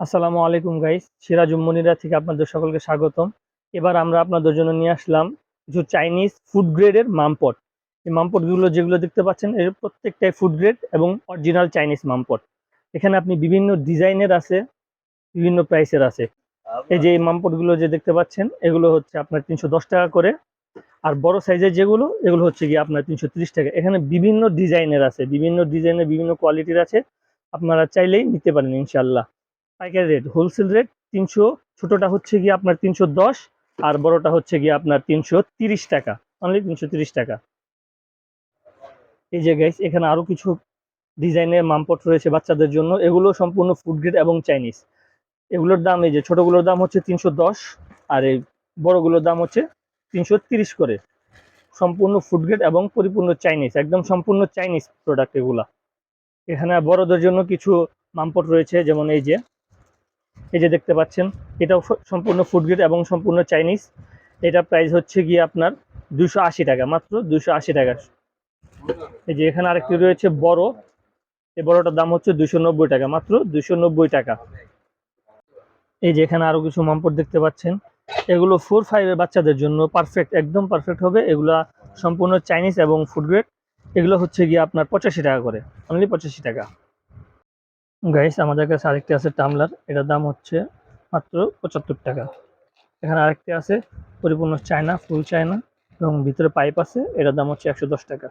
আসসালামু আলাইকুম গাইস সিরাজুম মনিরা থেকে আপনাদের সকলকে স্বাগতম। এবার আমরা আপনাদের জন্য নিয়ে আসলাম কিছু চাইনিজ ফুড গ্রেডের মামপট এই মামপটগুলো যেগুলো দেখতে পাচ্ছেন, এর প্রত্যেকটাই ফুড গ্রেড এবং অরিজিনাল চাইনিজ মামপট এখানে আপনি বিভিন্ন ডিজাইনের আছে, বিভিন্ন প্রাইসের আছে। এই যে এই মামপটগুলো যে দেখতে পাচ্ছেন, এগুলো হচ্ছে আপনার তিনশো দশ টাকা করে। আর বড় সাইজের যেগুলো, এগুলো হচ্ছে গিয়ে আপনার তিনশো ত্রিশ টাকা। এখানে বিভিন্ন ডিজাইনের আছে, বিভিন্ন ডিজাইনের বিভিন্ন কোয়ালিটির আছে। আপনারা চাইলেই নিতে পারেন ইনশাল্লাহ পাইকারি রেট হোলসেল রেট তিনশো, ছোটোটা হচ্ছে গিয়ে আপনার তিনশো দশ আর বড়টা হচ্ছে গিয়ে আপনার তিনশো তিরিশ টাকা। অনলি তিনশো তিরিশ টাকা। এই যে গাইস এখানে আরও কিছু ডিজাইনের মামপট রয়েছে বাচ্চাদের জন্য। এগুলো সম্পূর্ণ ফুড গ্রেড এবং চাইনিজ এগুলোর দাম এই যে, ছোটোগুলোর দাম হচ্ছে তিনশো দশ আর এই বড়গুলোর দাম হচ্ছে তিনশো তিরিশ করে। সম্পূর্ণ ফুড গ্রেড এবং পরিপূর্ণ চাইনিজ একদম সম্পূর্ণ চাইনিজ প্রোডাক্ট এগুলা। এখানে বড়দের জন্য কিছু মামপট রয়েছে, যেমন এই যে এই যে দেখতে পাচ্ছেন, এটাও সম্পূর্ণ ফুড গ্রেড এবং সম্পূর্ণ চাইনিজ এটা প্রাইস হচ্ছে গিয়ে আপনার দুশো টাকা, মাত্র দুশো আশি টাকা। এই যে এখানে আরেকটি রয়েছে বড়। এই বড়টার দাম হচ্ছে দুশো টাকা, মাত্র দুশো টাকা। এই যে এখানে আরও কিছু মামপট দেখতে পাচ্ছেন। এগুলো ফোর ফাইভের বাচ্চাদের জন্য পারফেক্ট একদম পারফেক্ট হবে। এগুলা সম্পূর্ণ চাইনিজ এবং ফুড গ্রেড এগুলো হচ্ছে গিয়ে আপনার পঁচাশি টাকা করে অনলি পঁচাশি টাকা। গাইস আমাদের কাছে আরেকটি আছে টামলার এটার দাম হচ্ছে মাত্র পঁচাত্তর টাকা। এখানে আরেকটি আছে, পরিপূর্ণ চায়না ফুল চায়না এবং ভিতরে পাইপ আছে, এটার দাম হচ্ছে একশো দশ টাকা।